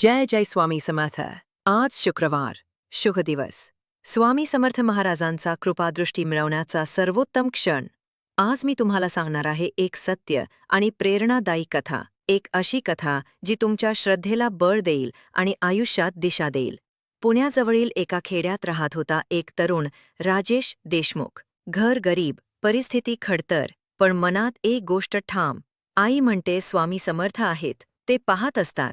जय जय स्वामी समर्थ. आज शुक्रवार शुभ दिवस. स्वामी समर्थ महाराजांचा कृपादृष्टी मिळवण्याचा सर्वोत्तम क्षण. आज मी तुम्हाला सांगणार आहे एक सत्य आणि प्रेरणादायी कथा एक अशी कथा जी तुमच्या श्रद्धेला बळ देईल आणि आयुष्यात दिशा देईल. पुण्याजवळील एका खेड्यात राहत होता एक तरुण राजेश देशमुख. घर गरीब परिस्थिती खडतर पण मनात एक गोष्ट ठाम. आई म्हणते स्वामी समर्थ आहेत ते पाहत असतात.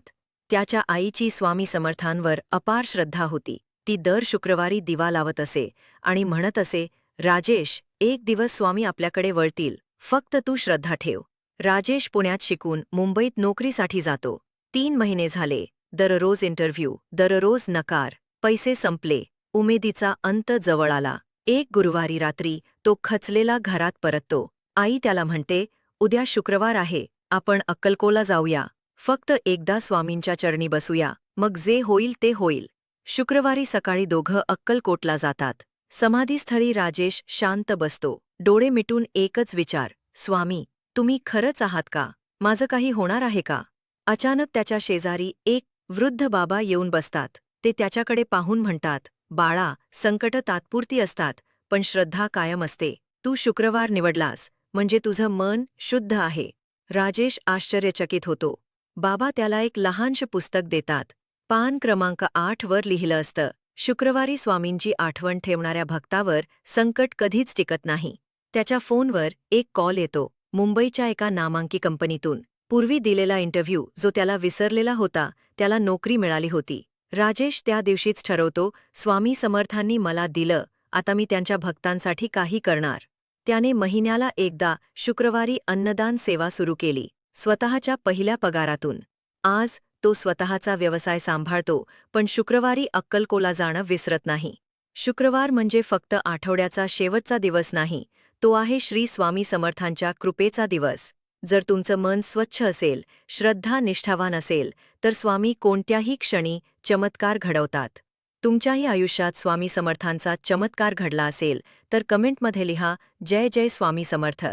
त्याच्या आईची स्वामी समर्थांवर अपार श्रद्धा होती. ती दर शुक्रवारी दिवा लावत असे आणि म्हणत असे राजेश एक दिवस स्वामी आपल्याकडे वळतील. फक्त तू श्रद्धा ठेव. राजेश पुण्यात शिकून मुंबईत नोकरीसाठी जातो. तीन महिने झाले. दररोज इंटरव्ह्यू. दररोज नकार. पैसे संपले. उमेदीचा अंत जवळ आला. एक गुरुवारी रात्री तो खचलेला घरात परततो. आई त्याला म्हणते उद्या शुक्रवार आहे. आपण अक्कलकोला जाऊया. फक्त एकदा स्वामींच्या चरणी बसूया मग जे होईल ते होईल. शुक्रवारी सकाळी दोघं अक्कलकोटला जातात. समाधीस्थळी राजेश शांत बसतो. डोळे मिटून एकच विचार स्वामी तुम्ही खरंच आहात का? माझं काही होणार आहे का? अचानक त्याच्या शेजारी एक वृद्ध बाबा येऊन बसतात. ते त्याच्याकडे पाहून म्हणतात बाळा संकट तात्पुरती असतात पण श्रद्धा कायम असते. तू शुक्रवार निवडलास म्हणजे तुझं मन शुद्ध आहे. राजेश आश्चर्यचकित होतो. बाबा त्याला एक लहानश पुस्तक देतात. पान क्रमांक आठ वर लिहिलं असतं शुक्रवारी स्वामींची आठवण ठेवणाऱ्या भक्तावर संकट कधीच टिकत नाही. त्याच्या फोनवर एक कॉल येतो मुंबईच्या एका नामांकी कंपनीतून. पूर्वी दिलेला इंटरव्ह्यू जो त्याला विसरलेला होता त्याला नोकरी मिळाली होती. राजेश त्या दिवशीच ठरवतो स्वामी समर्थांनी मला दिलं आता मी त्यांच्या भक्तांसाठी काही करणार. त्याने महिन्याला एकदा शुक्रवारी अन्नदान सेवा सुरू केली. स्वतःच्या पहिल्या पगारातून. आज तो स्वतःचा व्यवसाय सांभाळतो पण शुक्रवारी अक्कलकोला जाणं विसरत नाही. शुक्रवार म्हणजे फक्त आठवड्याचा शेवटचा दिवस नाही तो आहे श्री स्वामी समर्थांच्या कृपेचा दिवस. जर तुमचं मन स्वच्छ असेल श्रद्धा निष्ठावान असेल तर स्वामी कोणत्याही क्षणी चमत्कार घडवतात. तुमच्याही आयुष्यात स्वामी समर्थांचा चमत्कार घडला असेल तर कमेंटमध्ये लिहा जय जय स्वामी समर्थ.